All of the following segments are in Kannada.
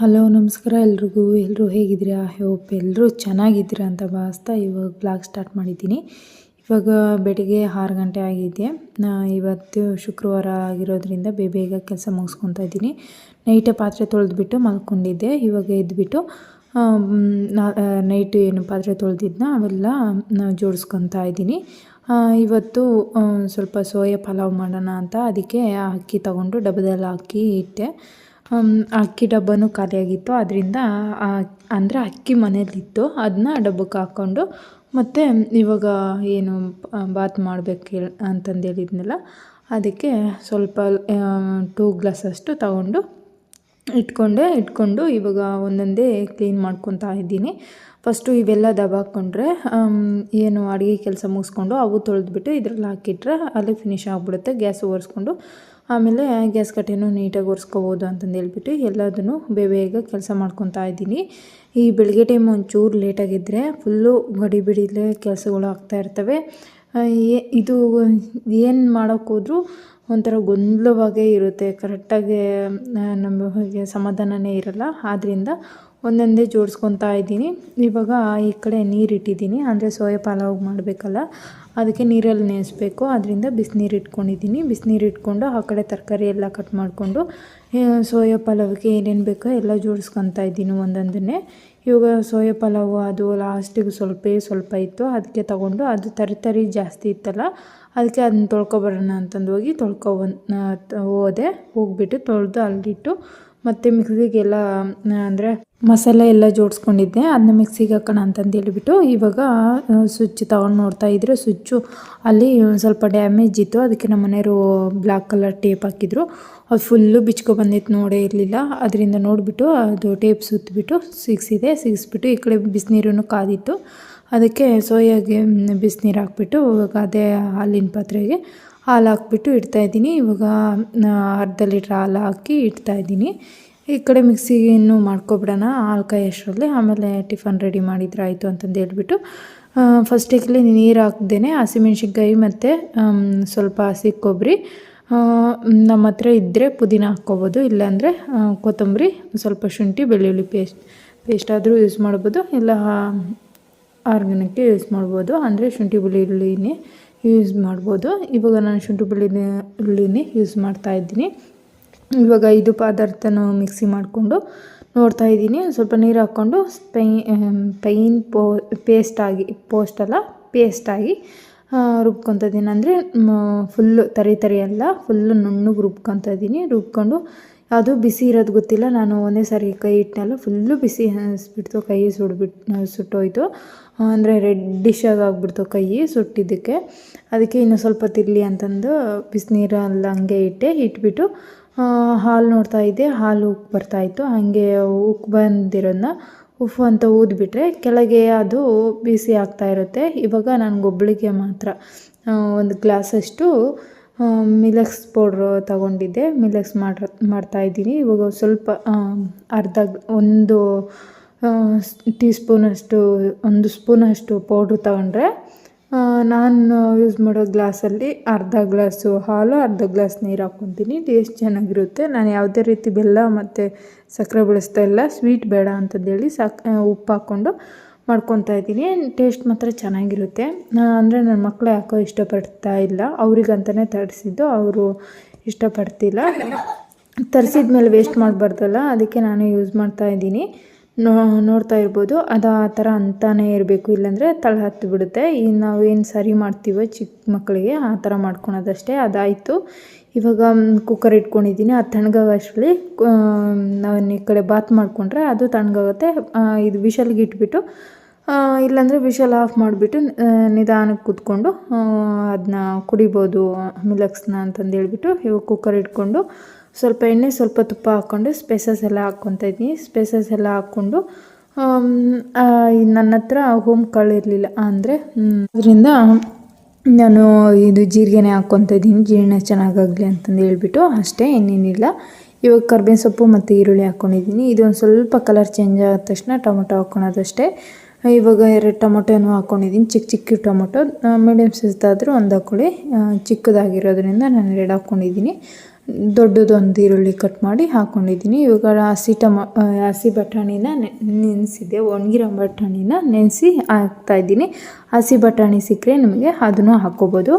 ಹಲೋ, ನಮಸ್ಕಾರ. ಎಲ್ರಿಗೂ ಎಲ್ಲರೂ ಹೇಗಿದ್ದೀರಾ? ಹೋಪ್ ಎಲ್ಲರೂ ಚೆನ್ನಾಗಿದ್ದೀರಾ ಅಂತ ಭಾವಿಸ್ತಾ ಇವಾಗ ಬ್ಲಾಗ್ ಸ್ಟಾರ್ಟ್ ಮಾಡಿದ್ದೀನಿ. ಇವಾಗ ಬೆಳಿಗ್ಗೆ ಆರು ಗಂಟೆ ಆಗಿದೆ. ನಾ ಇವತ್ತು ಶುಕ್ರವಾರ ಆಗಿರೋದ್ರಿಂದ ಬೇಗ ಕೆಲಸ ಮುಗಿಸ್ಕೊತಾ ಇದ್ದೀನಿ. ನೈಟೇ ಪಾತ್ರೆ ತೊಳೆದ್ಬಿಟ್ಟು ಮಲ್ಕೊಂಡಿದ್ದೆ. ಇವಾಗ ಎದ್ದುಬಿಟ್ಟು ನೈಟ್ ಏನು ಪಾತ್ರೆ ತೊಳೆದಿದ್ನ ಅವೆಲ್ಲ ಜೋಡಿಸ್ಕೊತಾ ಇದ್ದೀನಿ. ಇವತ್ತು ಸ್ವಲ್ಪ ಸೋಯಾ ಪಲಾವ್ ಮಾಡೋಣ ಅಂತ ಅದಕ್ಕೆ ಅಕ್ಕಿ ತಗೊಂಡು ಡಬ್ಬದಲ್ಲಿ ಹಾಕಿ ಇಟ್ಟೆ. ಅಕ್ಕಿ ಡಬ್ಬನೂ ಖಾಲಿಯಾಗಿತ್ತು. ಅದರಿಂದ ಅಂದರೆ ಅಕ್ಕಿ ಮನೇಲಿತ್ತು ಅದನ್ನ ಡಬ್ಬಕ್ಕೆ ಹಾಕ್ಕೊಂಡು ಮತ್ತು ಇವಾಗ ಏನು ಬಾತ್ ಮಾಡಬೇಕು ಅಂತಂದು ಹೇಳಿದ್ನಲ್ಲ, ಅದಕ್ಕೆ ಸ್ವಲ್ಪ ಟೂ ಗ್ಲಾಸಷ್ಟು ತಗೊಂಡು ಇಟ್ಕೊಂಡೆ, ಇಟ್ಕೊಂಡು ಇವಾಗ ಒಂದೊಂದೇ ಕ್ಲೀನ್ ಮಾಡ್ಕೊತಾ ಇದ್ದೀನಿ. ಫಸ್ಟು ಇವೆಲ್ಲ ದಬಾಕೊಂಡ್ರೆ ಏನು ಅಡುಗೆ ಕೆಲಸ ಮುಗಿಸ್ಕೊಂಡು ಅವು ತೊಳೆದ್ಬಿಟ್ಟು ಇದ್ರಲ್ಲಿ ಹಾಕಿಟ್ರೆ ಅಲ್ಲಿ ಫಿನಿಶ್ ಆಗಿಬಿಡುತ್ತೆ. ಗ್ಯಾಸ್ ಒರೆಸ್ಕೊಂಡು ಆಮೇಲೆ ಗ್ಯಾಸ್ ಕಟ್ಟೆನೂ ನೀಟಾಗಿ ಒರೆಸ್ಕೋಬೋದು ಅಂತಂದು ಹೇಳ್ಬಿಟ್ಟು ಎಲ್ಲದನ್ನು ಬೇಗ ಬೇಗ ಕೆಲಸ ಮಾಡ್ಕೊತಾ ಇದ್ದೀನಿ. ಈ ಬೆಳಗ್ಗೆ ಟೈಮ್ ಒಂಚೂರು ಲೇಟಾಗಿದ್ದರೆ ಫುಲ್ಲು ಗಡಿಬಿಡಿಲೇ ಕೆಲಸಗಳು ಆಗ್ತಾ ಇರ್ತವೆ. ಇದು ಏನು ಮಾಡೋಕ್ಕೋದ್ರೂ ಒಂಥರ ಗೊಂದಲವಾಗೇ ಇರುತ್ತೆ. ಕರೆಕ್ಟಾಗಿ ನಮಗೆ ಸಮಾಧಾನವೇ ಇರಲ್ಲ. ಆದ್ದರಿಂದ ಒಂದೊಂದೇ ಜೋಡಿಸ್ಕೊತಾ ಇದ್ದೀನಿ. ಇವಾಗ ಈ ಕಡೆ ನೀರು ಇಟ್ಟಿದ್ದೀನಿ ಅಂದರೆ ಸೋಯಾ ಪಲಾವ್ ಮಾಡಬೇಕಲ್ಲ ಅದಕ್ಕೆ ನೀರಲ್ಲಿ ನೆನೆಸ್ಬೇಕು ಅದರಿಂದ ಬಿಸಿನೀರು ಇಟ್ಕೊಂಡಿದ್ದೀನಿ. ಬಿಸಿನೀರು ಇಟ್ಕೊಂಡು ಆ ಕಡೆ ತರಕಾರಿ ಎಲ್ಲ ಕಟ್ ಮಾಡಿಕೊಂಡು ಸೋಯಾ ಪಲಾವ್ಗೆ ಏನೇನು ಬೇಕೋ ಎಲ್ಲ ಜೋಡಿಸ್ಕೊತಾ ಇದ್ದೀನಿ ಒಂದೊಂದನ್ನೇ. ಇವಾಗ ಸೋಯಾ ಪಲಾವು ಅದು ಲಾಸ್ಟಿಗೆ ಸ್ವಲ್ಪ ಸ್ವಲ್ಪ ಇತ್ತು. ಅದಕ್ಕೆ ತಗೊಂಡು ಅದು ತರಿ ತರಿ ಜಾಸ್ತಿ ಇತ್ತಲ್ಲ, ಅದಕ್ಕೆ ಅದನ್ನ ತೊಳ್ಕೊಬರೋಣ ಅಂತಂದು ಹೋಗಿ ತೊಳ್ಕೊ ಬಂದು ಹೋದೆ. ಹೋಗ್ಬಿಟ್ಟು ತೊಳೆದು ಅಲ್ಲಿಟ್ಟು ಮತ್ತು ಮಿಕ್ಸಿಗೆಲ್ಲ ಅಂದರೆ ಮಸಾಲೆ ಎಲ್ಲ ಜೋಡಿಸ್ಕೊಂಡಿದ್ದೆ. ಅದನ್ನ ಮಿಕ್ಸಿಗೆ ಹಾಕೋಣ ಅಂತಂದು ಹೇಳಿಬಿಟ್ಟು ಇವಾಗ ಸ್ವಿಚ್ ತಗೊಂಡು ನೋಡ್ತಾ ಇದ್ದರೆ ಸ್ವಿಚ್ಚು ಅಲ್ಲಿ ಸ್ವಲ್ಪ ಡ್ಯಾಮೇಜ್ ಇತ್ತು. ಅದಕ್ಕೆ ನಮ್ಮ ಮನೆಯವರು ಬ್ಲ್ಯಾಕ್ ಕಲರ್ ಟೇಪ್ ಹಾಕಿದ್ರು. ಅದು ಫುಲ್ಲು ಬಿಚ್ಕೊ ಬಂದಿತ್ತು, ನೋಡೇ ಇರಲಿಲ್ಲ. ಅದರಿಂದ ನೋಡಿಬಿಟ್ಟು ಅದು ಟೇಪ್ ಸುತ್ತಿಬಿಟ್ಟು ಸಿಗಿಸಿದೆ. ಸಿಗಿಸ್ಬಿಟ್ಟು ಈ ಕಡೆ ಬಿಸಿನೀರು ಕಾದಿತ್ತು. ಅದಕ್ಕೆ ಸೋಯಾಗೆ ಬಿಸಿನೀರು ಹಾಕ್ಬಿಟ್ಟು ಇವಾಗ ಅದೇ ಹಾಲಿನ ಪಾತ್ರೆಗೆ ಹಾಲು ಹಾಕ್ಬಿಟ್ಟು ಇಡ್ತಾಯಿದ್ದೀನಿ ಇವಾಗ ಅರ್ಧ ಲೀಟ್ರ್ ಹಾಲು ಹಾಕಿ ಇಡ್ತಾಯಿದ್ದೀನಿ ಈ ಕಡೆ ಮಿಕ್ಸಿಗೆ ಇನ್ನು ಮಾಡ್ಕೊಬಿಡೋಣ. ಹಾಲು ಕಾಯೋಷ್ಟರಲ್ಲಿ ಆಮೇಲೆ ಟಿಫನ್ ರೆಡಿ ಮಾಡಿದ್ರೆ ಆಯಿತು ಅಂತಂದು ಹೇಳ್ಬಿಟ್ಟು ಫಸ್ಟಿಗೆ ನೀರು ಹಾಕ್ದೇನೆ ಹಸಿಮೆಣ್ಸಿನ್ಕಾಯಿ ಮತ್ತು ಸ್ವಲ್ಪ ಹಸಿ ಕೊಬ್ಬರಿ ನಮ್ಮ ಹತ್ರ ಇದ್ದರೆ ಪುದೀನ ಹಾಕ್ಕೋಬೋದು. ಇಲ್ಲಾಂದರೆ ಕೊತ್ತಂಬರಿ, ಸ್ವಲ್ಪ ಶುಂಠಿ, ಬೆಳ್ಳುಳ್ಳಿ ಪೇಸ್ಟ್ ಪೇಸ್ಟ್ ಆದರೂ ಯೂಸ್ ಮಾಡ್ಬೋದು. ಇಲ್ಲ ಆರ್ಗ್ಯಾನಿಕ್ಕೆ ಯೂಸ್ ಮಾಡ್ಬೋದು. ಅಂದರೆ ಶುಂಠಿ, ಬೆಳ್ಳುಳ್ಳಿನೇ ಯೂಸ್ ಮಾಡ್ಬೋದು. ಇವಾಗ ನಾನು ಶುಂಠಿ ಬೆಳ್ಳುಳ್ಳಿ ಹುಳಿನೇ ಯೂಸ್ ಮಾಡ್ತಾ ಇದ್ದೀನಿ. ಇವಾಗ ಇದು ಪದಾರ್ಥನ ಮಿಕ್ಸಿ ಮಾಡಿಕೊಂಡು ನೋಡ್ತಾ ಇದ್ದೀನಿ. ಸ್ವಲ್ಪ ನೀರು ಹಾಕ್ಕೊಂಡು ಪೈ ಪೈನ್ ಪೋ ಪೇಸ್ಟಾಗಿ ಪೋಸ್ಟ್ ಅಲ್ಲ ಪೇಸ್ಟಾಗಿ ರುಬ್ಕೊತಿದ್ದೀನಿ ಅಂದರೆ ಫುಲ್ಲು ತರಿ ತರಿ ಅಲ್ಲ ಫುಲ್ಲು ನುಣ್ಣಗೆ ರುಬ್ಕೊತಿದ್ದೀನಿ ರುಬ್ಕೊಂಡು ಅದು ಬಿಸಿ ಇರೋದು ಗೊತ್ತಿಲ್ಲ. ನಾನು ಒಂದೇ ಸಾರಿ ಕೈ ಇಟ್ಟನಲ್ಲ ಫುಲ್ಲು ಬಿಸಿ ಅನಿಸ್ಬಿಡ್ತು. ಕೈ ಸುಡ್ಬಿಟ್ಟು ಸುಟ್ಟೋಯ್ತು. ಅಂದರೆ ರೆಡ್ಡಿಶಾಗಿ ಆಗಿಬಿಡ್ತು ಕೈ ಸುಟ್ಟಿದ್ದಕ್ಕೆ. ಅದಕ್ಕೆ ಇನ್ನೂ ಸ್ವಲ್ಪ ತಿರ್ಲಿ ಅಂತಂದು ಬಿಸಿನೀರಲ್ಲಿ ಹಂಗೆ ಇಟ್ಟೆ ಇಟ್ಬಿಟ್ಟು ಹಾಲು ನೋಡ್ತಾ ಇದ್ದೆ. ಹಾಲು ಉಕ್ಕಿ ಬರ್ತಾಯಿತ್ತು ಹಾಗೆ ಉಕ್ಕಿ ಬಂದಿರೋದನ್ನ ಉಫ್ ಅಂತ ಊದ್ಬಿಟ್ರೆ ಕೆಳಗೆ ಅದು ಬಿಸಿ ಆಗ್ತಾ ಇರುತ್ತೆ. ಇವಾಗ ನನಗೊಬ್ಳಿಗೆ ಮಾತ್ರ ಆ, ಒಂದು ಗ್ಲಾಸಷ್ಟು ಮಿಲೆಕ್ಸ್ ಪೌಡ್ರು ತಗೊಂಡಿದ್ದೆ ಮಿಲೆಕ್ಸ್ ಮಾಡ್ರ ಮಾಡ್ತಾಯಿದ್ದೀನಿ ಇವಾಗ ಸ್ವಲ್ಪ ಅರ್ಧ ಒಂದು ಟೀ ಸ್ಪೂನಷ್ಟು ಒಂದು ಸ್ಪೂನಷ್ಟು ಪೌಡ್ರ್ ತಗೊಂಡ್ರೆ ನಾನು ಯೂಸ್ ಮಾಡೋ ಗ್ಲಾಸಲ್ಲಿ ಅರ್ಧ ಗ್ಲಾಸು ಹಾಲು, ಅರ್ಧ ಗ್ಲಾಸ್ ನೀರು ಹಾಕ್ಕೊತೀನಿ. ಟೇಸ್ಟ್ ಚೆನ್ನಾಗಿರುತ್ತೆ. ನಾನು ಯಾವುದೇ ರೀತಿ ಬೆಲ್ಲ ಮತ್ತು ಸಕ್ಕರೆ ಬಳಸ್ತಾ ಇಲ್ಲ. ಸ್ವೀಟ್ ಬೇಡ ಅಂತಂದೇಳಿ ಸಕ್ ಉಪ್ಪು ಹಾಕ್ಕೊಂಡು ಮಾಡ್ಕೊತಾ ಇದ್ದೀನಿ. ಟೇಸ್ಟ್ ಮಾತ್ರ ಚೆನ್ನಾಗಿರುತ್ತೆ. ಅಂದರೆ ನನ್ನ ಮಕ್ಕಳು ಯಾಕೋ ಇಷ್ಟಪಡ್ತಾ ಇಲ್ಲ. ಅವ್ರಿಗಂತಲೇ ತರಿಸಿದ್ದು. ಅವರು ಇಷ್ಟಪಡ್ತಿಲ್ಲ. ತರಿಸಿದ ಮೇಲೆ ವೇಸ್ಟ್ ಮಾಡಬಾರ್ದಲ್ಲ. ಅದಕ್ಕೆ ನಾನು ಯೂಸ್ ಮಾಡ್ತಾ ಇದ್ದೀನಿ. ನೋ, ನೋಡ್ತಾ ಇರ್ಬೋದು. ಅದು ಆ ಥರ ಅಂತಾನೆ ಇರಬೇಕು. ಇಲ್ಲಾಂದರೆ ತಳ ಹತ್ತು ಬಿಡುತ್ತೆ. ಈ ನಾವೇನು ಸರಿ ಮಾಡ್ತೀವೋ ಚಿಕ್ಕ ಮಕ್ಕಳಿಗೆ ಆ ಥರ ಮಾಡ್ಕೊಳೋದಷ್ಟೇ. ಅದಾಯಿತು. ಇವಾಗ ಕುಕ್ಕರ್ ಇಟ್ಕೊಂಡಿದ್ದೀನಿ. ಅದು ತಣ್ಣಗಾಗೋಷ್ಟರಲ್ಲಿ ನಾನು ಈ ಕಡೆ ಬಾತ್ ಮಾಡಿಕೊಂಡ್ರೆ ಅದು ತಣ್ಣಗಾಗುತ್ತೆ. ಇದು ವಿಷಲ್ಗೆ ಇಟ್ಬಿಟ್ಟು ಇಲ್ಲಾಂದರೆ ವಿಷಲ್ ಆಫ್ ಮಾಡಿಬಿಟ್ಟು ನಿಧಾನಕ್ಕೆ ಕೂತ್ಕೊಂಡು ಅದನ್ನ ಕುಡಿಬೋದು ಮಿಲಕ್ಸ್ನ ಅಂತಂದು ಹೇಳ್ಬಿಟ್ಟು ಇವಾಗ ಕುಕ್ಕರ್ ಇಟ್ಕೊಂಡು ಸ್ವಲ್ಪ ಎಣ್ಣೆ, ಸ್ವಲ್ಪ ತುಪ್ಪ ಹಾಕ್ಕೊಂಡು ಸ್ಪೈಸಸ್ ಎಲ್ಲ ಹಾಕ್ಕೊತಾ ಇದ್ದೀನಿ. ಸ್ಪೈಸಸ್ ಎಲ್ಲ ಹಾಕ್ಕೊಂಡು ನನ್ನ ಹತ್ರ ಹೋಮ್ ಕಾಳು ಇರಲಿಲ್ಲ ಅಂದರೆ ಅದರಿಂದ ನಾನು ಇದು ಜೀರಿಗೆನೇ ಹಾಕ್ಕೊತ ಇದ್ದೀನಿ. ಜೀರ್ಣ ಚೆನ್ನಾಗಾಗಲಿ ಅಂತಂದು ಹೇಳ್ಬಿಟ್ಟು ಅಷ್ಟೇ, ಇನ್ನೇನಿಲ್ಲ. ಇವಾಗ ಕರ್ಬೇವಿನ ಸೊಪ್ಪು ಮತ್ತು ಈರುಳ್ಳಿ ಹಾಕ್ಕೊಂಡಿದ್ದೀನಿ ಇದೊಂದು ಸ್ವಲ್ಪ ಕಲರ್ ಚೇಂಜ್ ಆದ ತಕ್ಷಣ ಟೊಮೊಟೊ ಹಾಕ್ಕೊಳೋದಷ್ಟೇ ಇವಾಗ ಎರಡು ಟೊಮೊಟೊನೂ ಹಾಕ್ಕೊಂಡಿದ್ದೀನಿ ಚಿಕ್ಕ ಚಿಕ್ಕ ಟೊಮೊಟೊ ಮೀಡಿಯಮ್ ಸೈಜ್ದಾದರೂ ಒಂದು ಹಾಕ್ಕೊಳ್ಳಿ ಚಿಕ್ಕದಾಗಿರೋದ್ರಿಂದ ನಾನು ಎರಡು ಹಾಕ್ಕೊಂಡಿದ್ದೀನಿ ದೊಡ್ಡದೊಂದು ಈರುಳ್ಳಿ ಕಟ್ ಮಾಡಿ ಹಾಕ್ಕೊಂಡಿದ್ದೀನಿ ಇವಾಗ ಹಸಿ ಟೊಮೊ ಹಸಿ ಬಟಾಣಿನ ನೆನೆಸಿದ್ದೆ ಒಣಗಿರೋ ಬಟಾಣಿನ ನೆನೆಸಿ ಹಾಕ್ತಾಯಿದ್ದೀನಿ ಹಸಿ ಬಟಾಣಿ ಸಿಕ್ಕರೆ ನಿಮಗೆ ಅದನ್ನು ಹಾಕ್ಕೋಬೋದು.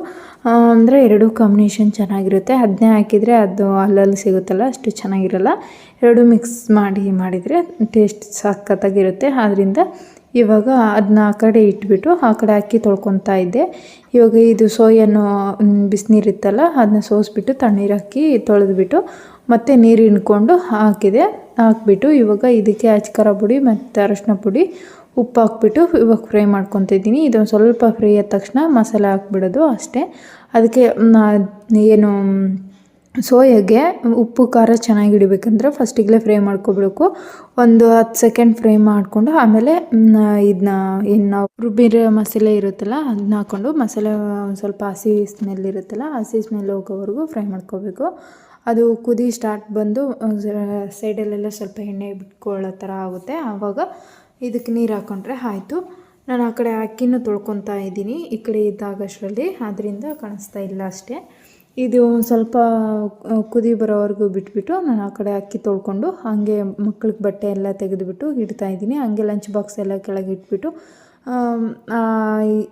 ಅಂದರೆ ಎರಡೂ ಕಾಂಬಿನೇಷನ್ ಚೆನ್ನಾಗಿರುತ್ತೆ. ಅದನ್ನೇ ಹಾಕಿದರೆ ಅದು ಅಲ್ಲಲ್ಲಿ ಸಿಗುತ್ತಲ್ಲ, ಅಷ್ಟು ಚೆನ್ನಾಗಿರಲ್ಲ. ಎರಡು ಮಿಕ್ಸ್ ಮಾಡಿ ಮಾಡಿದರೆ ಟೇಸ್ಟ್ ಸಖತ್ತಾಗಿರುತ್ತೆ. ಆದ್ದರಿಂದ ಇವಾಗ ಅದನ್ನ ಆ ಕಡೆ ಇಟ್ಬಿಟ್ಟು ಆ ಕಡೆ ಅಕ್ಕಿ ತೊಳ್ಕೊತಾ ಇದ್ದೆ. ಇವಾಗ ಇದು ಸೋಯನ್ನು ಬಿಸಿನೀರಿತ್ತಲ್ಲ ಅದನ್ನ ಸೋಸ್ಬಿಟ್ಟು ತಣ್ಣೀರು ಹಾಕಿ ತೊಳೆದ್ಬಿಟ್ಟು ಮತ್ತೆ ನೀರು ಹಿಂಡ್ಕೊಂಡು ಹಾಕಿದೆ. ಹಾಕ್ಬಿಟ್ಟು ಇವಾಗ ಇದಕ್ಕೆ ಅಚ್ಕಾರ ಪುಡಿ ಮತ್ತು ಅರಶಿನ ಪುಡಿ ಉಪ್ಪು ಹಾಕ್ಬಿಟ್ಟು ಇವಾಗ ಫ್ರೈ ಮಾಡ್ಕೊತಿದ್ದೀನಿ ಇದೊಂದು ಸ್ವಲ್ಪ ಫ್ರೈ ಆದ ತಕ್ಷಣ ಮಸಾಲೆ ಹಾಕ್ಬಿಡೋದು ಅಷ್ಟೇ. ಅದಕ್ಕೆ ಏನು ಸೋಯಾಗೆ ಉಪ್ಪು, ಖಾರ ಚೆನ್ನಾಗಿ ಹಿಡಿಬೇಕಂದ್ರೆ ಫಸ್ಟಿಗಲೇ ಫ್ರೈ ಮಾಡ್ಕೋಬೇಕು. ಒಂದು ಹತ್ತು ಸೆಕೆಂಡ್ ಫ್ರೈ ಮಾಡಿಕೊಂಡು ಆಮೇಲೆ ಇದನ್ನ ಏನು ನಾವು ರುಬ್ಬಿರೋ ಮಸಾಲೆ ಇರುತ್ತಲ್ಲ ಅದನ್ನ ಹಾಕ್ಕೊಂಡು ಮಸಾಲೆ ಸ್ವಲ್ಪ ಹಸಿ ಸ್ಮೆಲ್ ಇರುತ್ತಲ್ಲ, ಹಸಿ ಸ್ಮೆಲ್ ಹೋಗೋವರೆಗೂ ಫ್ರೈ ಮಾಡ್ಕೋಬೇಕು. ಅದು ಕುದಿ ಸ್ಟಾರ್ಟ್ ಬಂದು ಸೈಡಲ್ಲೆಲ್ಲ ಸ್ವಲ್ಪ ಎಣ್ಣೆ ಬಿಟ್ಕೊಳ್ಳೋ ಥರ ಆಗುತ್ತೆ. ಆವಾಗ ಇದಕ್ಕೆ ನೀರು ಹಾಕ್ಕೊಂಡ್ರೆ ಆಯಿತು. ನಾನು ಆ ಕಡೆ ಅಕ್ಕಿನೂ ತೊಳ್ಕೊತಾ ಇದ್ದೀನಿ, ಈ ಕಡೆ ಇದ್ದಾಗಷ್ಟರಲ್ಲಿ ಅದರಿಂದ ಕಾಣಿಸ್ತಾ ಇಲ್ಲ ಅಷ್ಟೇ. ಇದು ಸ್ವಲ್ಪ ಕುದಿ ಬರೋವರೆಗೂ ಬಿಟ್ಬಿಟ್ಟು ನಾನು ಆ ಕಡೆ ಅಕ್ಕಿ ತೊಳ್ಕೊಂಡು ಹಾಗೆ ಮಕ್ಳಿಗೆ ಬಟ್ಟೆ ಎಲ್ಲ ತೆಗೆದುಬಿಟ್ಟು ಇಡ್ತಾ ಇದ್ದೀನಿ. ಹಾಗೆ ಲಂಚ್ ಬಾಕ್ಸ್ ಎಲ್ಲ ಕೆಳಗೆ ಇಟ್ಬಿಟ್ಟು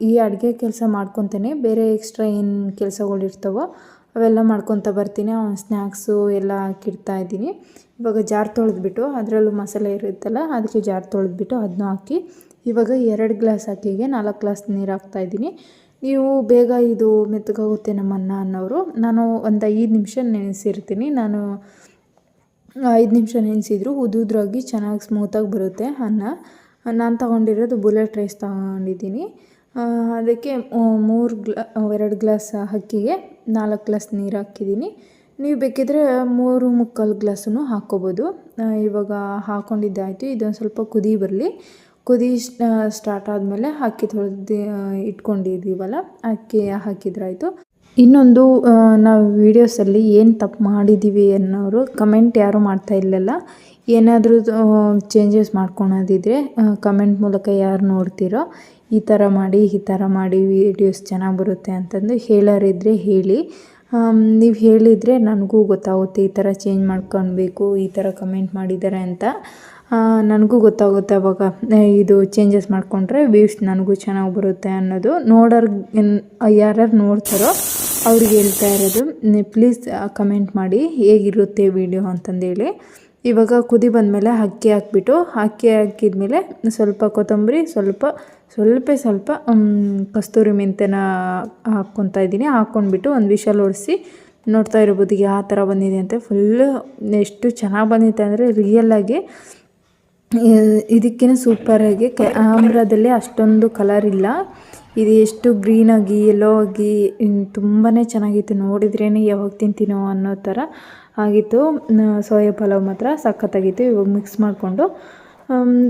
ಈ- ಅಡುಗೆ ಕೆಲಸ ಮಾಡ್ಕೊತೇನೆ. ಬೇರೆ ಎಕ್ಸ್ಟ್ರಾ ಏನು ಕೆಲಸಗಳಿರ್ತಾವೋ ಅವೆಲ್ಲ ಮಾಡ್ಕೊತ ಬರ್ತೀನಿ. ಸ್ನ್ಯಾಕ್ಸು ಎಲ್ಲ ಹಾಕಿಡ್ತಾ ಇದ್ದೀನಿ. ಇವಾಗ ಜಾರ್ ತೊಳೆದ್ಬಿಟ್ಟು ಅದರಲ್ಲೂ ಮಸಾಲೆ ಇರುತ್ತಲ್ಲ, ಅದಕ್ಕೆ ಜಾರ್ ತೊಳೆದ್ಬಿಟ್ಟು ಅದನ್ನೂ ಹಾಕಿ ಇವಾಗ ಎರಡು ಗ್ಲಾಸ್ ಅಕ್ಕಿಗೆ ನಾಲ್ಕು ಗ್ಲಾಸ್ ನೀರು ಹಾಕ್ತಾ ಇದ್ದೀನಿ. ನೀವು ಬೇಗ ಇದು ಮೆತ್ತಗಾಗುತ್ತೆ ನಮ್ಮ ಅನ್ನ ಅನ್ನೋರು. ನಾನು ಒಂದು ಐದು ನಿಮಿಷ ನೆನೆಸಿರ್ತೀನಿ. ನಾನು ಐದು ನಿಮಿಷ ನೆನೆಸಿದ್ರು ಉದುದ್ರಾಗಿ ಚೆನ್ನಾಗಿ ಸ್ಮೂತಾಗಿ ಬರುತ್ತೆ ಅನ್ನ. ನಾನು ತಗೊಂಡಿರೋದು ಬುಲೆಟ್ ರೈಸ್ ತಗೊಂಡಿದ್ದೀನಿ. ಅದಕ್ಕೆ ಮೂರು ಗ್ಲಾ, ಎರಡು ಗ್ಲಾಸ್ ಅಕ್ಕಿಗೆ ನಾಲ್ಕು ಗ್ಲಾಸ್ ನೀರು ಹಾಕಿದ್ದೀನಿ. ನೀವು ಬೇಕಿದ್ರೆ ಮೂರು ಮುಕ್ಕಾಲು ಗ್ಲಾಸನ್ನು ಹಾಕ್ಕೋಬೋದು. ಇವಾಗ ಹಾಕ್ಕೊಂಡಿದ್ದಾಯಿತು ಇದೊಂದು ಸ್ವಲ್ಪ ಕುದಿ ಬರಲಿ. ಕುದಿ ಸ್ಟಾರ್ಟ್ ಆದಮೇಲೆ ಅಕ್ಕಿ ತೊಳೆದು ಇಟ್ಕೊಂಡಿದ್ದೀವಲ್ಲ ಅಕ್ಕಿ ಹಾಕಿದ್ರಾಯಿತು. ಇನ್ನೊಂದು ನಾವು ವೀಡಿಯೋಸಲ್ಲಿ ಏನು ತಪ್ಪು ಮಾಡಿದ್ದೀವಿ ಅನ್ನೋರು ಕಮೆಂಟ್ ಯಾರೂ ಮಾಡ್ತಾ ಇಲ್ಲಲ್ಲ, ಏನಾದರೂ ಚೇಂಜಸ್ ಮಾಡ್ಕೊಳೋದಿದ್ರೆ ಕಮೆಂಟ್ ಮೂಲಕ ಯಾರು ನೋಡ್ತೀರೋ, ಈ ಥರ ಮಾಡಿ, ಈ ಥರ ಮಾಡಿ ವೀಡಿಯೋಸ್ ಚೆನ್ನಾಗಿ ಬರುತ್ತೆ ಅಂತಂದು ಹೇಳೋರಿದ್ರೆ ಹೇಳಿ. ನೀವು ಹೇಳಿದರೆ ನನಗೂ ಗೊತ್ತಾಗುತ್ತೆ ಈ ಥರ ಚೇಂಜ್ ಮಾಡ್ಕೊಳ್ಬೇಕು ಈ ಥರ ಕಮೆಂಟ್ ಮಾಡಿದ್ದಾರೆ ಅಂತ. ನನಗೂ ಗೊತ್ತಾಗುತ್ತೆ ಅವಾಗ. ಇದು ಚೇಂಜಸ್ ಮಾಡಿಕೊಂಡ್ರೆ ವ್ಯೂಸ್ ನನಗೂ ಚೆನ್ನಾಗಿ ಬರುತ್ತೆ ಅನ್ನೋದು. ನೋಡೋರ್ ಯಾರ್ಯಾರು ನೋಡ್ತಾರೋ ಅವ್ರಿಗೆ ಹೇಳ್ತಾ ಇರೋದು. ಪ್ಲೀಸ್ ಕಮೆಂಟ್ ಮಾಡಿ ಹೇಗಿರುತ್ತೆ ವಿಡಿಯೋ ಅಂತಂದೇಳಿ. ಇವಾಗ ಕುದಿ ಬಂದಮೇಲೆ ಅಕ್ಕಿ ಹಾಕ್ಬಿಟ್ಟು, ಅಕ್ಕಿ ಹಾಕಿದ್ಮೇಲೆ ಸ್ವಲ್ಪ ಕೊತ್ತಂಬರಿ, ಸ್ವಲ್ಪ ಸ್ವಲ್ಪ ಸ್ವಲ್ಪ ಕಸ್ತೂರಿ ಮೆಂತೆನ ಹಾಕ್ಕೊತಾ ಇದ್ದೀನಿ. ಹಾಕ್ಕೊಂಡ್ಬಿಟ್ಟು ಒಂದು ವಿಷಲ್ ಓಡಿಸಿ ನೋಡ್ತಾ ಇರ್ಬೋದು ಯಾವ ಥರ ಬಂದಿದೆ ಅಂತ. ಫುಲ್ಲು ಎಷ್ಟು ಚೆನ್ನಾಗಿ ಬಂದಿದೆ ಅಂದರೆ ರಿಯಲಾಗಿ ಇದಕ್ಕಿಂತ ಸೂಪರಾಗಿ ಕ್ಯಾಮ್ರಾದಲ್ಲಿ ಅಷ್ಟೊಂದು ಕಲರ್ ಇಲ್ಲ. ಇದು ಎಷ್ಟು ಗ್ರೀನಾಗಿ ಎಲ್ಲೋ ಆಗಿ ತುಂಬಾ ಚೆನ್ನಾಗಿತ್ತು. ನೋಡಿದ್ರೇ ಯಾವಾಗ ತಿಂತೀನೋ ಅನ್ನೋ ಥರ ಆಗಿತ್ತು. ಸೋಯಾ ಪಲಾವ್ ಮಾತ್ರ ಸಖತ್ತಾಗಿತ್ತು. ಇವಾಗ ಮಿಕ್ಸ್ ಮಾಡಿಕೊಂಡು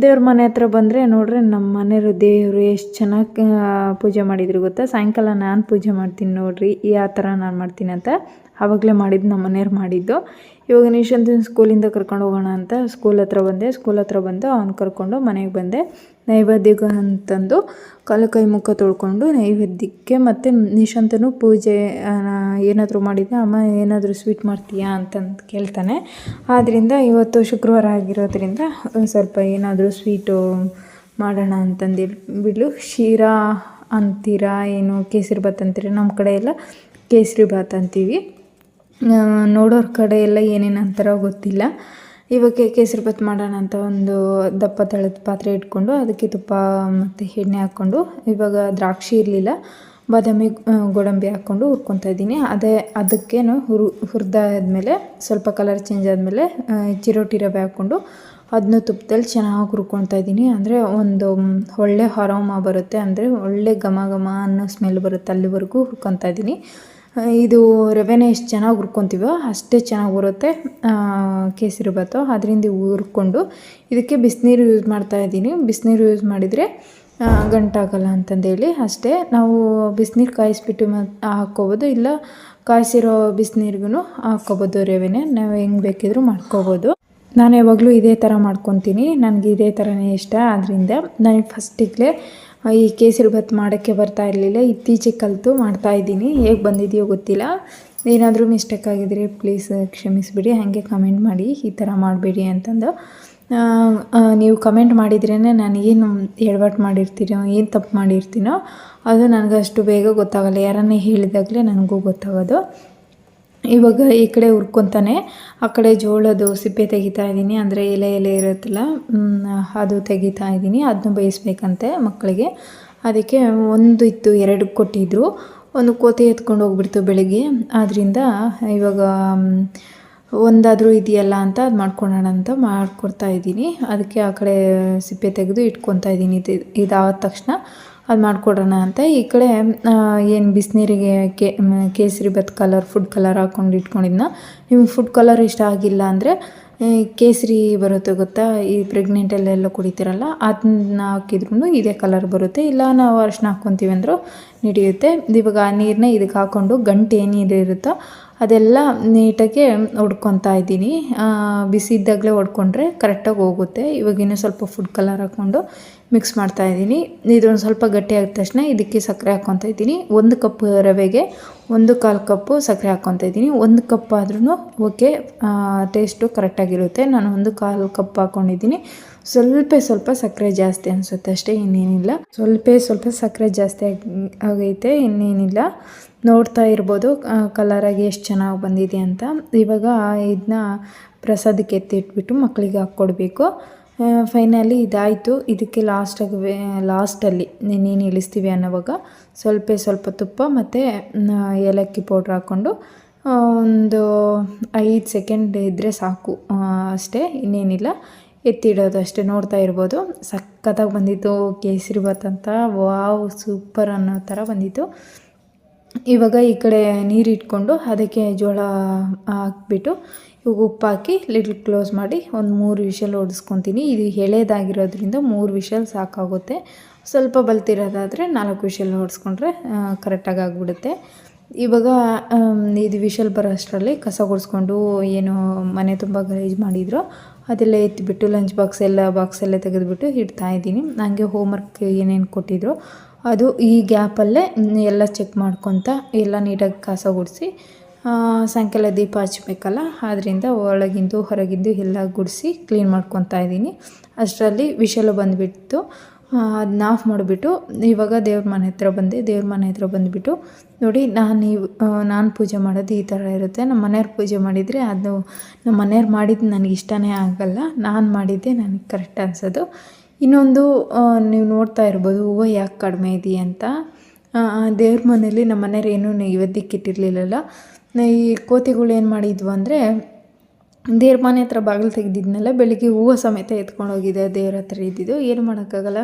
ದೇವ್ರ ಮನೆ ಹತ್ರ ಬಂದರೆ ನೋಡ್ರಿ ನಮ್ಮ ಮನೆಯವರು, ದೇವರು ಎಷ್ಟು ಚೆನ್ನಾಗಿ ಪೂಜೆ ಮಾಡಿದ್ರು ಗೊತ್ತಾ? ಸಾಯಂಕಾಲ ನಾನು ಪೂಜೆ ಮಾಡ್ತೀನಿ ನೋಡ್ರಿ ಯಾವ ಥರ ನಾನು ಮಾಡ್ತೀನಿ ಅಂತ ಆವಾಗಲೇ ಮಾಡಿದ್ದು ನಮ್ಮ ಮನೆಯವ್ರು ಮಾಡಿದ್ದು. ಇವಾಗ ನಿಶಾಂತ್ ಸ್ಕೂಲಿಂದ ಕರ್ಕೊಂಡು ಹೋಗೋಣ ಅಂತ ಸ್ಕೂಲ್ ಹತ್ರ ಬಂದೆ. ಸ್ಕೂಲ್ ಹತ್ರ ಬಂದು ಅವ್ನು ಕರ್ಕೊಂಡು ಮನೆಗೆ ಬಂದೆ. ನೈವೇದ್ಯಕ್ಕೆ ಅಂತಂದು ಕಾಲು ಕೈ ಮುಖ ತೊಳ್ಕೊಂಡು ನೈವೇದ್ಯಕ್ಕೆ ಮತ್ತು ನಿಶಾಂತನು ಪೂಜೆ ಏನಾದರೂ ಮಾಡಿದ್ದೆ ಅಮ್ಮ ಏನಾದರೂ ಸ್ವೀಟ್ ಮಾಡ್ತೀಯಾ ಅಂತಂದು ಕೇಳ್ತಾನೆ. ಆದ್ದರಿಂದ ಇವತ್ತು ಶುಕ್ರವಾರ ಆಗಿರೋದ್ರಿಂದ ಸ್ವಲ್ಪ ಏನಾದರೂ ಸ್ವೀಟು ಮಾಡೋಣ ಅಂತಂದು ಬಿಡ್ಲು. ಶೀರಾ ಅಂತೀರಾ, ಏನು ಕೇಸರಿ ಭಾತ್ ಅಂತೀರಾ ನಮ್ಮ ಕಡೆ ಎಲ್ಲ ಕೇಸರಿ ಭಾತ್ ಅಂತೀವಿ. ನೋಡೋರ ಕಡೆ ಎಲ್ಲ ಏನೇನು ಅಂತಾರೋ ಗೊತ್ತಿಲ್ಲ. ಇವಾಗ ಕೇಸರಿ ಭಾತ್ ಮಾಡೋಣ ಅಂತ ಒಂದು ದಪ್ಪ ತಳದ ಪಾತ್ರೆ ಇಟ್ಕೊಂಡು ಅದಕ್ಕೆ ತುಪ್ಪ ಮತ್ತು ಎಣ್ಣೆ ಹಾಕ್ಕೊಂಡು, ಇವಾಗ ದ್ರಾಕ್ಷಿ ಇರಲಿಲ್ಲ, ಬಾದಾಮಿ ಗೋಡಂಬಿ ಹಾಕ್ಕೊಂಡು ಹುರ್ಕೊತಾ ಇದ್ದೀನಿ. ಅದೇ ಅದಕ್ಕೇನು ಹುರು, ಹುರಿದಾದ್ಮೇಲೆ ಸ್ವಲ್ಪ ಕಲರ್ ಚೇಂಜ್ ಆದಮೇಲೆ ಚಿರೋಟಿ ರವೆ ಹಾಕ್ಕೊಂಡು ಅದನ್ನ ತುಪ್ಪದಲ್ಲಿ ಚೆನ್ನಾಗಿ ಹುರ್ಕೊತಾ ಇದ್ದೀನಿ. ಅಂದರೆ ಒಂದು ಒಳ್ಳೆ ಹೊರಮ ಬರುತ್ತೆ. ಅಂದರೆ ಒಳ್ಳೆ ಘಮ ಘಮ ಅನ್ನೋ ಸ್ಮೆಲ್ ಬರುತ್ತೆ ಅಲ್ಲಿವರೆಗೂ ಹುರ್ಕೊತಾ ಇದ್ದೀನಿ. ಇದು ರವೆನ ಎಷ್ಟು ಚೆನ್ನಾಗಿ ಹುರ್ಕೊತೀವೋ ಅಷ್ಟೇ ಚೆನ್ನಾಗಿ ಬರುತ್ತೆ ಕೇಸರಿ ಭಾತು ಅದರಿಂದ ಹುರ್ಕೊಂಡು ಇದಕ್ಕೆ ಬಿಸಿನೀರು ಯೂಸ್ ಮಾಡ್ತಾ ಇದ್ದೀನಿ. ಬಿಸಿನೀರು ಯೂಸ್ ಮಾಡಿದರೆ ಗಂಟಾಗಲ್ಲ ಅಂತಂದೇಳಿ ಅಷ್ಟೇ. ನಾವು ಬಿಸಿನೀರು ಕಾಯಿಸ್ಬಿಟ್ಟು ಮತ್ತು ಹಾಕ್ಕೋಬೋದು. ಇಲ್ಲ ಕಾಯಿಸಿರೋ ಬಿಸಿನೀರಿಗೂ ಹಾಕ್ಕೋಬೋದು ರವೆನೇ. ನಾವು ಹೆಂಗೆ ಬೇಕಿದ್ರೂ ಮಾಡ್ಕೋಬೋದು. ನಾನು ಯಾವಾಗಲೂ ಇದೇ ಥರ ಮಾಡ್ಕೊತೀನಿ. ನನಗೆ ಇದೇ ಥರನೇ ಇಷ್ಟ. ಆದ್ದರಿಂದ ನನಗೆ ಫಸ್ಟಿಗೆ ಈ ಕೇಸರಿ ಭಾತ್ ಮಾಡೋಕ್ಕೆ ಬರ್ತಾ ಇರಲಿಲ್ಲ. ಇತ್ತೀಚೆಗೆ ಕಲಿತು ಮಾಡ್ತಾ ಇದ್ದೀನಿ. ಹೇಗೆ ಬಂದಿದೆಯೋ ಗೊತ್ತಿಲ್ಲ. ಏನಾದರೂ ಮಿಸ್ಟೇಕ್ ಆಗಿದ್ರೆ ಪ್ಲೀಸ್ ಕ್ಷಮಿಸಿಬಿಡಿ. ಹಾಗೆ ಕಮೆಂಟ್ ಮಾಡಿ. ಈ ಥರ ಮಾಡಬೇಡಿ ಅಂತಂದು. ನೀವು ಕಮೆಂಟ್ ಮಾಡಿದ್ರೇ ನಾನು ಏನು ಎಡವಟ್ಟು ಮಾಡಿರ್ತೀನೋ, ಏನು ತಪ್ಪು ಮಾಡಿರ್ತೀನೋ, ಅದು ನನಗೆ ಅಷ್ಟು ಬೇಗ ಗೊತ್ತಾಗಲ್ಲ. ಯಾರನ್ನೇ ಹೇಳಿದಾಗಲೇ ನನಗೂ ಗೊತ್ತಾಗೋದು. ಇವಾಗ ಈ ಕಡೆ ಹುರ್ಕೊತಾನೆ, ಆ ಕಡೆ ಜೋಳದ್ದು ಸಿಪ್ಪೆ ತೆಗಿತಾ ಇದ್ದೀನಿ, ಅಂದರೆ ಎಲೆ ಎಲೆ ಇರುತ್ತಲ್ಲ ಅದು ತೆಗಿತಾ ಇದ್ದೀನಿ ಅದನ್ನು ಬೇಯಿಸ್ಬೇಕಂತೆ ಮಕ್ಕಳಿಗೆ. ಅದಕ್ಕೆ ಒಂದು ಇತ್ತು, ಎರಡು ಕೊಟ್ಟಿದ್ದರು ಒಂದು ಕೋತಿ ಎತ್ಕೊಂಡು ಹೋಗ್ಬಿಡ್ತು ಬೆಳಿಗ್ಗೆ. ಆದ್ದರಿಂದ ಇವಾಗ ಒಂದಾದರೂ ಇದೆಯಲ್ಲ ಅಂತ ಅದು ಮಾಡ್ಕೊಳ್ಳೋಣ ಅಂತ ಮಾಡ್ಕೊಡ್ತಾ ಇದ್ದೀನಿ. ಅದಕ್ಕೆ ಆ ಕಡೆ ಸಿಪ್ಪೆ ತೆಗೆದು ಇಟ್ಕೊತಾ ಇದ್ದೀನಿ, ಇದು ಇದಾದ ತಕ್ಷಣ. ಅದು ಮಾಡಿಕೊಡೋಣ ಅಂತ. ಈ ಕಡೆ ಏನು ಬಿಸಿನೀರಿಗೆ ಕೇಸರಿ ಬತ್ ಕಲರ್ ಫುಡ್ ಕಲರ್ ಹಾಕ್ಕೊಂಡು ಇಟ್ಕೊಂಡಿದ್ನ. ನಿಮ್ಗೆ ಫುಡ್ ಕಲರ್ ಇಷ್ಟ ಆಗಿಲ್ಲ ಅಂದರೆ ಕೇಸರಿ ಬರುತ್ತೆ ಗೊತ್ತಾ? ಈ ಪ್ರೆಗ್ನೆಂಟಲ್ಲೆಲ್ಲ ಕುಡಿತೀರಲ್ಲ ಅದನ್ನ ಹಾಕಿದ್ರೂ ಇದೇ ಕಲರ್ ಬರುತ್ತೆ. ಇಲ್ಲ, ನಾವು ಅರ್ಶನ ಹಾಕ್ಕೊತೀವಿ ಅಂದರೂ ನಡೆಯುತ್ತೆ ಇವಾಗ ಆ ನೀರನ್ನ ಇದಕ್ಕೆ ಹಾಕ್ಕೊಂಡು ಗಂಟೆ ನೀರು ಇರುತ್ತೋ, ಅದೆಲ್ಲ ನೀಟಾಗಿ ಹೊಡ್ಕೊತಾ ಇದ್ದೀನಿ. ಬಿಸಿ ಇದ್ದಾಗಲೇ ಹೊಡ್ಕೊಂಡ್ರೆ ಕರೆಕ್ಟಾಗಿ ಹೋಗುತ್ತೆ. ಇವಾಗ ಇನ್ನೂ ಸ್ವಲ್ಪ ಫುಡ್ ಕಲರ್ ಹಾಕ್ಕೊಂಡು ಮಿಕ್ಸ್ ಮಾಡ್ತಾ ಇದ್ದೀನಿ. ಇದೊಂದು ಸ್ವಲ್ಪ ಗಟ್ಟಿ ತಕ್ಷಣ ಇದಕ್ಕೆ ಸಕ್ಕರೆ ಹಾಕ್ಕೊತಾ ಇದ್ದೀನಿ. ಒಂದು ಕಪ್ ರವೆಗೆ ಒಂದು ಕಾಲು ಕಪ್ಪು ಸಕ್ಕರೆ ಹಾಕ್ಕೊತಾ ಇದ್ದೀನಿ. ಒಂದು ಕಪ್ ಆದ್ರೂ ಓಕೆ ಟೇಸ್ಟು ಕರೆಕ್ಟಾಗಿರುತ್ತೆ ನಾನು ಒಂದು ಕಾಲು ಕಪ್ ಹಾಕ್ಕೊಂಡಿದ್ದೀನಿ ಸ್ವಲ್ಪ ಸ್ವಲ್ಪ ಸಕ್ಕರೆ ಜಾಸ್ತಿ ಅನಿಸುತ್ತೆ ಅಷ್ಟೇ, ಇನ್ನೇನಿಲ್ಲ. ಸ್ವಲ್ಪ ಸ್ವಲ್ಪ ಸಕ್ಕರೆ ಜಾಸ್ತಿ ಆಗೈತೆ, ಇನ್ನೇನಿಲ್ಲ. ನೋಡ್ತಾ ಇರ್ಬೋದು ಕಲರಾಗಿ ಎಷ್ಟು ಚೆನ್ನಾಗಿ ಬಂದಿದೆ ಅಂತ. ಇವಾಗ ಇದನ್ನ ಪ್ರಸಾದಕ್ಕೆ ಎತ್ತಿಟ್ಬಿಟ್ಟು ಮಕ್ಕಳಿಗೆ ಹಾಕ್ಕೊಡ್ಬೇಕು. ಫೈನಲಿ ಇದಾಯಿತು. ಇದಕ್ಕೆ ಲಾಸ್ಟಾಗಿ ಲಾಸ್ಟಲ್ಲಿ ನೀನೇನು ಇಳಿಸ್ತೀವಿ ಅನ್ನೋವಾಗ ಸ್ವಲ್ಪ ಸ್ವಲ್ಪ ತುಪ್ಪ ಮತ್ತು ಏಲಕ್ಕಿ ಪೌಡ್ರ್ ಹಾಕ್ಕೊಂಡು ಒಂದು ಐದು ಸೆಕೆಂಡ್ ಇದ್ದರೆ ಸಾಕು. ಅಷ್ಟೇ, ಇನ್ನೇನಿಲ್ಲ. ಎತ್ತಿಡೋದು ಅಷ್ಟೇ, ನೋಡ್ತಾ ಇರ್ಬೋದು. ಸಖತ್ತಾಗಿ ಬಂದಿತ್ತು, ಕೇಸರಿ ಭಾತ್ ಅಂತ. ವಾವ್, ಸೂಪರ್ ಅನ್ನೋ ಥರ ಬಂದಿತ್ತು. ಇವಾಗ ಈ ಕಡೆ ನೀರು ಇಟ್ಕೊಂಡು ಅದಕ್ಕೆ ಜೋಳ ಹಾಕ್ಬಿಟ್ಟು ಇವಾಗ ಉಪ್ಪು ಲಿಟ್ಲ್ ಕ್ಲೋಸ್ ಮಾಡಿ ಒಂದು ಮೂರು ವಿಷಲ್ ಹೊಡಿಸ್ಕೊತೀನಿ ಇದು ಎಳೆದಾಗಿರೋದ್ರಿಂದ ಮೂರು ವಿಷಲ್ ಸಾಕಾಗುತ್ತೆ. ಸ್ವಲ್ಪ ಬಲ್ತಿರೋದಾದರೆ ನಾಲ್ಕು ವಿಷಲ್ ಹೊಡೆಸ್ಕೊಂಡ್ರೆ ಕರೆಕ್ಟಾಗಿ ಆಗಿಬಿಡುತ್ತೆ. ಇವಾಗ ಇದು ವಿಷಲ್ ಬರೋ ಅಷ್ಟರಲ್ಲಿ ಕಸ ಗುಡಿಸ್ಕೊಂಡು ಏನು ಮನೆ ತುಂಬ ಗಲೀಜು ಮಾಡಿದ್ರು ಅದೆಲ್ಲ ಎತ್ತಿಬಿಟ್ಟು ಲಂಚ್ ಬಾಕ್ಸ್ ಎಲ್ಲ ಬಾಕ್ಸ್ ಎಲ್ಲ ತೆಗೆದುಬಿಟ್ಟು ಇಡ್ತಾ ಇದ್ದೀನಿ. ನನಗೆ ಹೋಮ್ವರ್ಕ್ ಏನೇನು ಕೊಟ್ಟಿದ್ರು ಅದು ಈ ಗ್ಯಾಪಲ್ಲೇ ಎಲ್ಲ ಚೆಕ್ ಮಾಡ್ಕೊತ ಎಲ್ಲ ನೀಟಾಗಿ ಕಸ ಗುಡಿಸಿ ಸಾಯಂಕಾಲ ದೀಪ ಹಚ್ಚಬೇಕಲ್ಲ ಆದ್ದರಿಂದ ಒಳಗಿಂದು ಹೊರಗಿಂದು ಎಲ್ಲ ಗುಡಿಸಿ ಕ್ಲೀನ್ ಮಾಡ್ಕೊತಾ ಇದ್ದೀನಿ. ಅಷ್ಟರಲ್ಲಿ ವಿಷಲು ಬಂದುಬಿಟ್ಟು ಅದನ್ನ ಆಫ್ ಮಾಡಿಬಿಟ್ಟು, ಇವಾಗ ದೇವ್ರ ಮನೆ ಹತ್ರ ಬಂದೆ, ದೇವ್ರ ಮನೆ ಹತ್ರ ಬಂದುಬಿಟ್ಟು, ನೋಡಿ ನಾನು ನಾನು ಪೂಜೆ ಮಾಡೋದು ಈ ಥರ ಇರುತ್ತೆ. ನಮ್ಮ ಮನೆಯವ್ರು ಪೂಜೆ ಮಾಡಿದರೆ ಅದು ನಮ್ಮ ಮನೆಯವ್ರು ಮಾಡಿದ್ದು ನನಗೆ ಇಷ್ಟನೇ ಆಗಲ್ಲ, ನಾನು ಮಾಡಿದ್ದೆ ನನಗೆ ಕರೆಕ್ಟ್ ಅನಿಸೋದು. ಇನ್ನೊಂದು ನೀವು ನೋಡ್ತಾ ಇರ್ಬೋದು, ಹೂವು ಯಾಕೆ ಕಡಿಮೆ ಇದೆಯಾ ಅಂತ ದೇವ್ರ ಮನೇಲಿ ನಮ್ಮ ಮನೆಯವ್ರು ಏನೂ ನೈವೇದ್ಯಕ್ಕೆ ಇಟ್ಟಿರಲಿಲ್ಲಲ್ಲ ಈ ಕೋತಿಗಳು ಏನು ಮಾಡಿದ್ವು ಅಂದರೆ, ದೇವ್ರ ಮನೆ ಹತ್ರ ಬಾಗಿಲು ತೆಗೆದಿದ್ನಲ್ಲ, ಬೆಳಿಗ್ಗೆ ಹೂವು ಸಮೇತ ಎತ್ಕೊಂಡು ಹೋಗಿದೆ ದೇವ್ರ ಹತ್ರ ಇದ್ದಿದ್ದು. ಏನು ಮಾಡೋಕ್ಕಾಗಲ್ಲ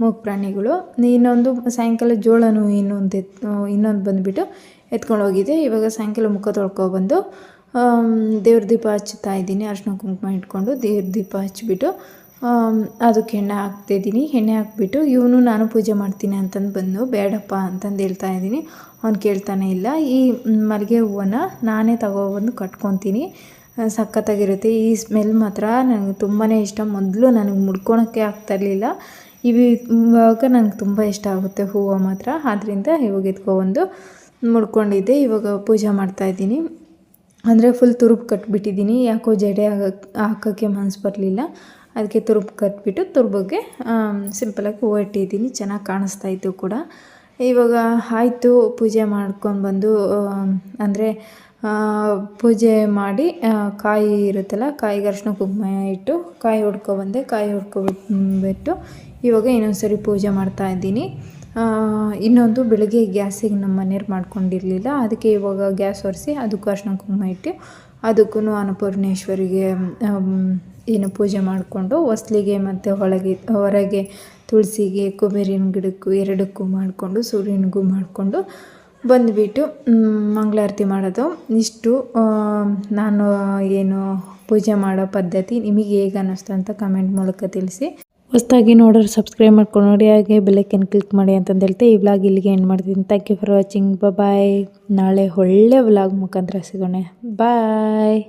ಮೂಗು ಪ್ರಾಣಿಗಳು. ಇನ್ನೊಂದು ಸಾಯಂಕಾಲ ಜೋಳನೂ ಇನ್ನೊಂದು ಎತ್, ಇನ್ನೊಂದು ಬಂದುಬಿಟ್ಟು ಎತ್ಕೊಂಡು ಹೋಗಿದೆ. ಇವಾಗ ಸಾಯಂಕಾಲ ಮುಖ ತೊಳ್ಕೊಬಂದು ದೇವ್ರ ದೀಪ ಹಚ್ಚುತ್ತಾ ಇದ್ದೀನಿ. ಅರ್ಶಿನ ಕುಂಕುಮ ಇಟ್ಕೊಂಡು ದೇವ್ರ ದೀಪ ಹಚ್ಚಿಬಿಟ್ಟು ಅದಕ್ಕೆ ಎಣ್ಣೆ ಹಾಕ್ತಿದ್ದೀನಿ ಎಣ್ಣೆ ಹಾಕ್ಬಿಟ್ಟು ಇವನು ನಾನು ಪೂಜೆ ಮಾಡ್ತೀನಿ ಅಂತಂದು ಬಂದು, ಬೇಡಪ್ಪ ಅಂತಂದು ಹೇಳ್ತಾ ಇದ್ದೀನಿ. ಅವ್ನು ಕೇಳ್ತಾನೆ ಇಲ್ಲ. ಈ ಮಲ್ಲಿಗೆ ಹೂವನ್ನು ನಾನೇ ತಗೊಬಂದು ಕಟ್ಕೊತೀನಿ. ಸಖತ್ತಾಗಿರುತ್ತೆ. ಈ ಸ್ಮೆಲ್ ಮಾತ್ರ ನನಗೆ ತುಂಬಾ ಇಷ್ಟ. ಮೊದಲು ನನಗೆ ಮುಡ್ಕೊಳಕ್ಕೆ ಆಗ್ತಾ ಇರಲಿಲ್ಲ. ಇವು ಇವಾಗ ನನಗೆ ತುಂಬ ಇಷ್ಟ ಆಗುತ್ತೆ ಹೂವು ಮಾತ್ರ. ಆದ್ದರಿಂದ ಇವಾಗ ಎತ್ಕೊಬಂದು ಮುಡ್ಕೊಂಡಿದ್ದೆ. ಇವಾಗ ಪೂಜೆ ಮಾಡ್ತಾಯಿದ್ದೀನಿ ಅಂದರೆ ಫುಲ್ ತುರುಬು ಕಟ್ಬಿಟ್ಟಿದ್ದೀನಿ. ಯಾಕೋ ಜಡೆ ಹಾಕೋಕ್ಕೆ ಮನಸ್ಸು ಬರಲಿಲ್ಲ. ಅದಕ್ಕೆ ತುರುಬು ಕಟ್ಬಿಟ್ಟು ತುರುಬಿಗೆ ಸಿಂಪಲಾಗಿ ಹೂವು ಚೆನ್ನಾಗಿ ಕಾಣಿಸ್ತಾ ಇತ್ತು ಕೂಡ. ಇವಾಗ ಆಯಿತು, ಪೂಜೆ ಮಾಡ್ಕೊಂಡು ಬಂದು ಅಂದರೆ ಪೂಜೆ ಮಾಡಿ ಕಾಯಿ ಇರುತ್ತಲ್ಲ, ಕಾಯಿ ಅರ್ಶಿನ ಕುಂಕುಮ ಇಟ್ಟು, ಕಾಯಿ ಹೊಡ್ಕೊಬಂದೆ ಕಾಯಿ ಹೊಡ್ಕೊಬಿಟ್ಟು ಇವಾಗ ಇನ್ನೊಂದು ಸರಿ ಪೂಜೆ ಮಾಡ್ತಾ ಇದ್ದೀನಿ. ಇನ್ನೊಂದು ಬೆಳಗ್ಗೆ ಗ್ಯಾಸಿಗೆ ನಮ್ಮ ಮನೆಯವ್ರು ಮಾಡ್ಕೊಂಡಿರಲಿಲ್ಲ, ಅದಕ್ಕೆ ಇವಾಗ ಗ್ಯಾಸ್ ಒರೆಸಿ, ಅದಕ್ಕೂ ಅರ್ಶಿನ ಕುಂಕುಮ ಇಟ್ಟು ಅದಕ್ಕೂ ಅನ್ನಪೂರ್ಣೇಶ್ವರಿಗೆ ಏನು ಪೂಜೆ ಮಾಡಿಕೊಂಡು ಹೊಸ್ಲಿಗೆ ಮತ್ತು ಒಳಗೆ ಹೊರಗೆ ತುಳಸಿಗೆ, ಕುಬೇರಿನ ಗಿಡಕ್ಕೂ ಎರಡಕ್ಕೂ ಮಾಡಿಕೊಂಡು ಸೂರ್ಯನಿಗೂ ಮಾಡಿಕೊಂಡು ಬಂದುಬಿಟ್ಟು ಮಂಗಳಾರತಿ ಮಾಡೋದು. ಇಷ್ಟು ನಾನು ಏನು ಪೂಜೆ ಮಾಡೋ ಪದ್ಧತಿ ನಿಮಗೆ ಹೇಗೆ ಅನ್ನಿಸ್ತು ಅಂತ ಕಮೆಂಟ್ ಮೂಲಕ ತಿಳಿಸಿ. ಹೊಸ್ದಾಗಿ ನೋಡೋರು ಸಬ್ಸ್ಕ್ರೈಬ್ ಮಾಡ್ಕೊಂಡು ನೋಡಿ, ಹಾಗೆ ಬೆಲ್ಲೈಕನ್ ಕ್ಲಿಕ್ ಮಾಡಿ ಅಂತಂದು ಹೇಳ್ತೆ ಈ ವ್ಲಾಗ್ ಇಲ್ಲಿಗೆ ಎಂಡ್ ಮಾಡ್ತೀನಿ. Thank you for watching bye ನಾಳೆ ಒಳ್ಳೆ ವ್ಲಾಗ್ ಮುಖಾಂತರ ಸಿಗೋಣ. ಬಾಯ್